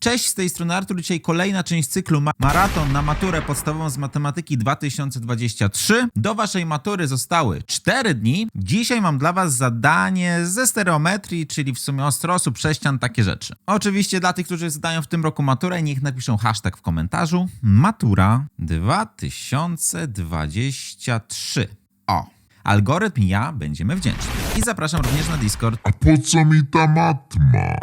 Cześć, z tej strony Artur. Dzisiaj kolejna część cyklu ma Maraton na maturę podstawową z matematyki 2023. Do waszej matury zostały 4 dni. Dzisiaj mam dla was zadanie ze stereometrii, czyli w sumie ostrosu, prześcian, takie rzeczy. Oczywiście dla tych, którzy zdają w tym roku maturę, niech napiszą hashtag w komentarzu. Matura 2023. O. Algorytm ja będziemy wdzięczni. I zapraszam również na Discord. A po co mi ta matma?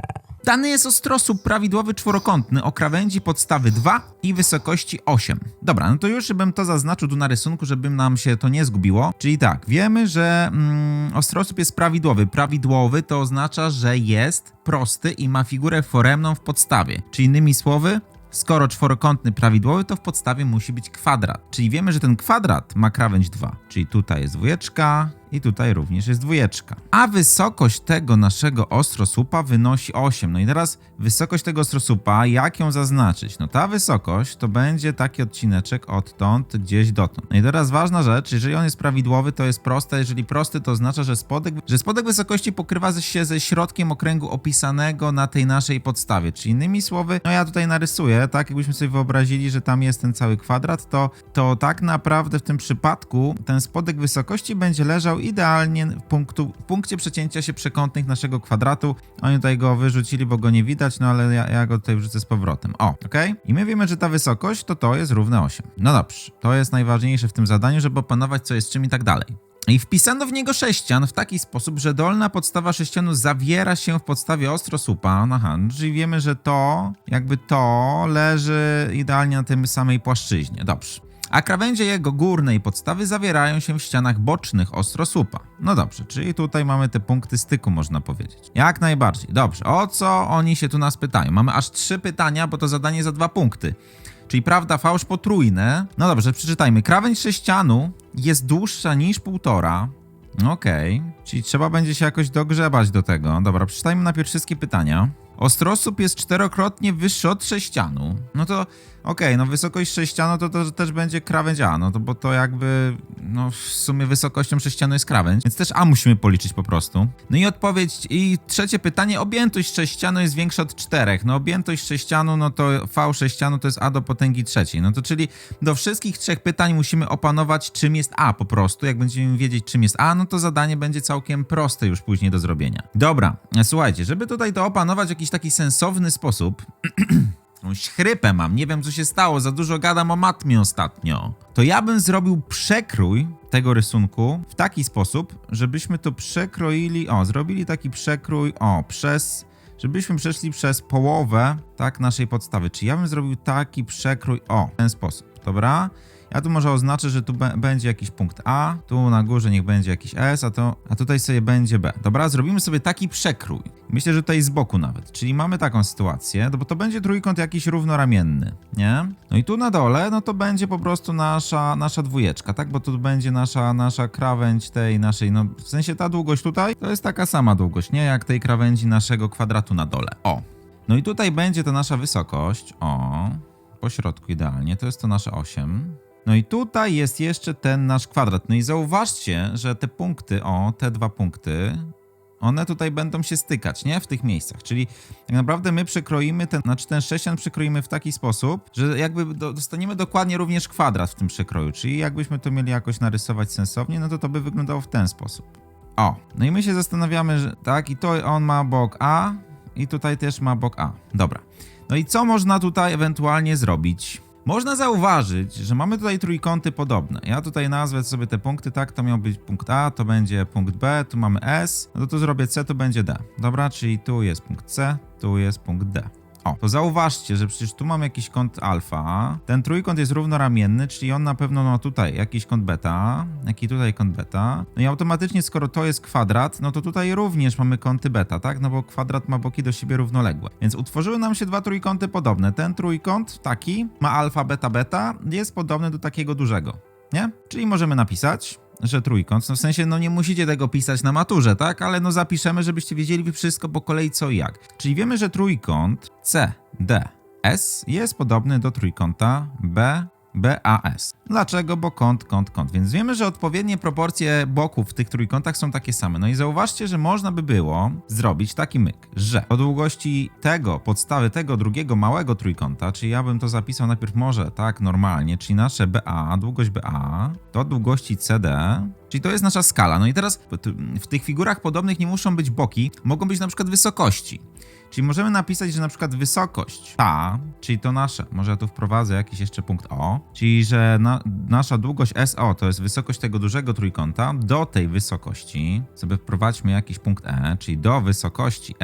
Dany jest ostrosłup prawidłowy czworokątny o krawędzi podstawy 2 i wysokości 8. Dobra, no to już bym to zaznaczył tu na rysunku, żeby nam się to nie zgubiło. Czyli tak, wiemy, że mm, ostrosłup jest prawidłowy. Prawidłowy to oznacza, że jest prosty i ma figurę foremną w podstawie. Czyli innymi słowy, skoro czworokątny prawidłowy, to w podstawie musi być kwadrat. Czyli wiemy, że ten kwadrat ma krawędź 2. Czyli tutaj jest dwójeczka i tutaj również jest dwójeczka. A wysokość tego naszego ostrosłupa wynosi 8. No i teraz wysokość tego ostrosłupa, jak ją zaznaczyć? No ta wysokość to będzie taki odcineczek odtąd gdzieś dotąd. No i teraz ważna rzecz, jeżeli on jest prawidłowy, to jest proste. Jeżeli prosty, to oznacza, że spodek, że spodek wysokości pokrywa się ze środkiem okręgu opisanego na tej naszej podstawie. Czyli innymi słowy, no ja tutaj narysuję, tak jakbyśmy sobie wyobrazili, że tam jest ten cały kwadrat, to, to tak naprawdę w tym przypadku ten spodek wysokości będzie leżał idealnie w, punktu, w punkcie przecięcia się przekątnych naszego kwadratu. Oni tutaj go wyrzucili, bo go nie widać, no ale ja, ja go tutaj wrzucę z powrotem. O, ok? I my wiemy, że ta wysokość to to jest równe 8. No dobrze, to jest najważniejsze w tym zadaniu, żeby opanować co jest czym i tak dalej. I wpisano w niego sześcian w taki sposób, że dolna podstawa sześcianu zawiera się w podstawie ostrosłupa. Aha, no czyli wiemy, że to, jakby to leży idealnie na tym samej płaszczyźnie. Dobrze. A krawędzie jego górnej podstawy zawierają się w ścianach bocznych ostrosłupa. No dobrze, czyli tutaj mamy te punkty styku, można powiedzieć. Jak najbardziej. Dobrze, o co oni się tu nas pytają? Mamy aż trzy pytania, bo to zadanie za dwa punkty. Czyli prawda, fałsz potrójne. No dobrze, przeczytajmy. Krawędź sześcianu jest dłuższa niż półtora. Okej, czyli trzeba będzie się jakoś dogrzebać do tego. Dobra, przeczytajmy najpierw wszystkie pytania. Ostrosłup jest czterokrotnie wyższy od sześcianu. No to okej, no wysokość sześcianu to, to też będzie krawędź A, no to bo to jakby, no w sumie wysokością sześcianu jest krawędź, więc też A musimy policzyć po prostu. No i odpowiedź, i trzecie pytanie, objętość sześcianu jest większa od czterech. No objętość sześcianu, no to V sześcianu to jest A do potęgi trzeciej. No to czyli do wszystkich trzech pytań musimy opanować czym jest A po prostu. Jak będziemy wiedzieć czym jest A, no to zadanie będzie całkiem proste już później do zrobienia. Dobra, słuchajcie, żeby tutaj to opanować w jakiś taki sensowny sposób, Jakąś chrypę mam, nie wiem co się stało, za dużo gadam o matmie ostatnio. To ja bym zrobił przekrój tego rysunku w taki sposób, żebyśmy to przekroili, o, zrobili taki przekrój, o, przez, żebyśmy przeszli przez połowę, tak, naszej podstawy. Czyli ja bym zrobił taki przekrój, o, w ten sposób, dobra? Ja tu może oznaczę, że tu będzie jakiś punkt A, tu na górze niech będzie jakiś S, a, to, a tutaj sobie będzie B. Dobra, zrobimy sobie taki przekrój. Myślę, że tutaj z boku nawet. Czyli mamy taką sytuację, no bo to będzie trójkąt jakiś równoramienny, nie? No i tu na dole, no to będzie po prostu nasza, nasza dwójeczka, tak? Bo tu będzie nasza, nasza krawędź tej naszej, no w sensie ta długość tutaj, to jest taka sama długość, nie? Jak tej krawędzi naszego kwadratu na dole. O! No i tutaj będzie to nasza wysokość, o, po środku idealnie, to jest to nasze 8. No i tutaj jest jeszcze ten nasz kwadrat. No i zauważcie, że te punkty, o, te dwa punkty, one tutaj będą się stykać, nie? W tych miejscach. Czyli tak naprawdę my przekroimy ten, znaczy ten sześcian przekroimy w taki sposób, że jakby do, dostaniemy dokładnie również kwadrat w tym przekroju. Czyli jakbyśmy to mieli jakoś narysować sensownie, no to to by wyglądało w ten sposób. O, no i my się zastanawiamy, że tak, i to on ma bok A, i tutaj też ma bok A. Dobra. No i co można tutaj ewentualnie zrobić? Można zauważyć, że mamy tutaj trójkąty podobne. Ja tutaj nazwę sobie te punkty, tak, to miał być punkt A, to będzie punkt B, tu mamy S, no to tu zrobię C, to będzie D. Dobra, czyli tu jest punkt C, tu jest punkt D. O, to zauważcie, że przecież tu mam jakiś kąt alfa, ten trójkąt jest równoramienny, czyli on na pewno ma tutaj jakiś kąt beta, jaki tutaj kąt beta. No i automatycznie, skoro to jest kwadrat, no to tutaj również mamy kąty beta, tak? No bo kwadrat ma boki do siebie równoległe. Więc utworzyły nam się dwa trójkąty podobne. Ten trójkąt, taki, ma alfa, beta, beta, jest podobny do takiego dużego, nie? Czyli możemy napisać że trójkąt, no w sensie, no nie musicie tego pisać na maturze, tak? Ale no zapiszemy, żebyście wiedzieli wszystko po kolei co i jak. Czyli wiemy, że trójkąt C, D, S jest podobny do trójkąta B, BAS. Dlaczego? Bo kąt, kąt, kąt. Więc wiemy, że odpowiednie proporcje boków w tych trójkątach są takie same. No i zauważcie, że można by było zrobić taki myk, że o długości tego, podstawy tego drugiego małego trójkąta, czyli ja bym to zapisał najpierw może tak normalnie, czyli nasze BA, długość BA, do długości CD, czyli to jest nasza skala. No i teraz w tych figurach podobnych nie muszą być boki, mogą być na przykład wysokości. Czyli możemy napisać, że na przykład wysokość ta, czyli to nasze, może ja tu wprowadzę jakiś jeszcze punkt O, czyli że na, nasza długość SO to jest wysokość tego dużego trójkąta, do tej wysokości sobie wprowadźmy jakiś punkt E, czyli do wysokości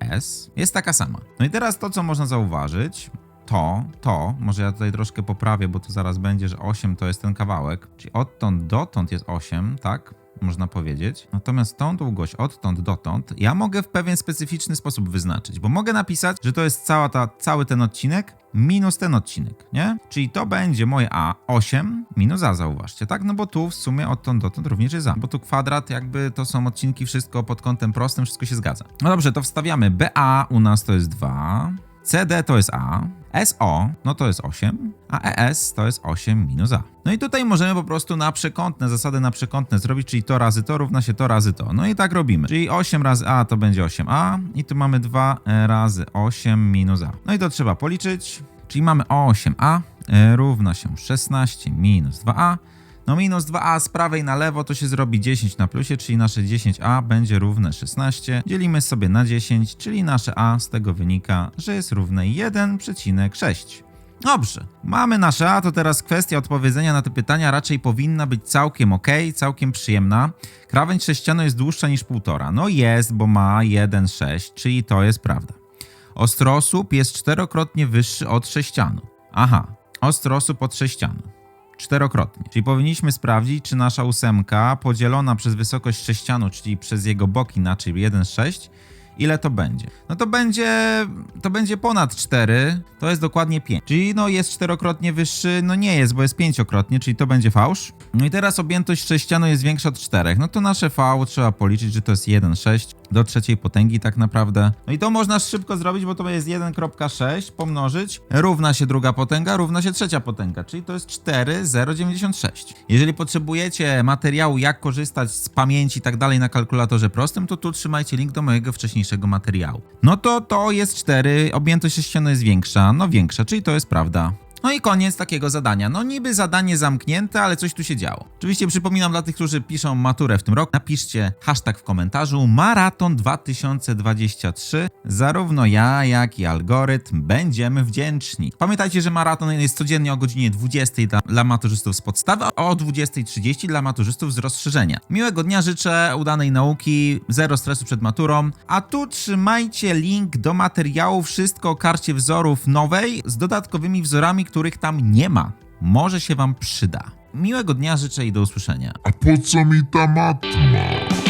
ES jest taka sama. No i teraz to, co można zauważyć, to, to, może ja tutaj troszkę poprawię, bo to zaraz będzie, że 8 to jest ten kawałek, czyli odtąd dotąd jest 8, tak? Można powiedzieć. Natomiast tą długość odtąd dotąd ja mogę w pewien specyficzny sposób wyznaczyć, bo mogę napisać, że to jest cała ta, cały ten odcinek minus ten odcinek, nie? Czyli to będzie moje A 8 minus A, zauważcie, tak? No bo tu w sumie odtąd dotąd również jest A, bo tu kwadrat jakby to są odcinki, wszystko pod kątem prostym, wszystko się zgadza. No dobrze, to wstawiamy BA u nas to jest 2, CD to jest A, SO no to jest 8, a ES to jest 8 minus A. No i tutaj możemy po prostu na przekątne, zasady na przekątne zrobić, czyli to razy to równa się to razy to. No i tak robimy. Czyli 8 razy A to będzie 8A i tu mamy 2 razy 8 minus A. No i to trzeba policzyć, czyli mamy 8A e, równa się 16 minus 2A. No minus 2a z prawej na lewo to się zrobi 10 na plusie, czyli nasze 10a będzie równe 16. Dzielimy sobie na 10, czyli nasze a z tego wynika, że jest równe 1,6. Dobrze, mamy nasze A, to teraz kwestia odpowiedzenia na te pytania raczej powinna być całkiem ok, całkiem przyjemna. Krawędź sześcianu jest dłuższa niż półtora. No jest, bo ma 1,6, czyli to jest prawda. Ostrosłup jest czterokrotnie wyższy od sześcianu. Aha, ostrosłup od sześcianu czterokrotnie. Czyli powinniśmy sprawdzić, czy nasza ósemka podzielona przez wysokość sześcianu, czyli przez jego boki na czyli 1,6, ile to będzie? No to będzie, to będzie ponad 4, to jest dokładnie 5. Czyli no jest czterokrotnie wyższy, no nie jest, bo jest pięciokrotnie, czyli to będzie fałsz. No i teraz objętość sześcianu jest większa od 4. No to nasze V trzeba policzyć, że to jest 1,6 do trzeciej potęgi tak naprawdę. No i to można szybko zrobić, bo to jest 1,6 pomnożyć, równa się druga potęga, równa się trzecia potęga, czyli to jest 4,096. Jeżeli potrzebujecie materiału, jak korzystać z pamięci i tak dalej na kalkulatorze prostym, to tu trzymajcie link do mojego wcześniejszego materiału. No to to jest 4, objętość sześcianu jest większa, no większa, czyli to jest prawda. No i koniec takiego zadania. No niby zadanie zamknięte, ale coś tu się działo. Oczywiście przypominam dla tych, którzy piszą maturę w tym roku, napiszcie hashtag w komentarzu maraton 2023. Zarówno ja, jak i algorytm będziemy wdzięczni. Pamiętajcie, że maraton jest codziennie o godzinie 20 dla, dla maturzystów z podstawy, o 20.30 dla maturzystów z rozszerzenia. Miłego dnia życzę, udanej nauki, zero stresu przed maturą. A tu trzymajcie link do materiału Wszystko o karcie wzorów nowej z dodatkowymi wzorami, których tam nie ma. Może się Wam przyda. Miłego dnia życzę i do usłyszenia. A po co mi ta matma?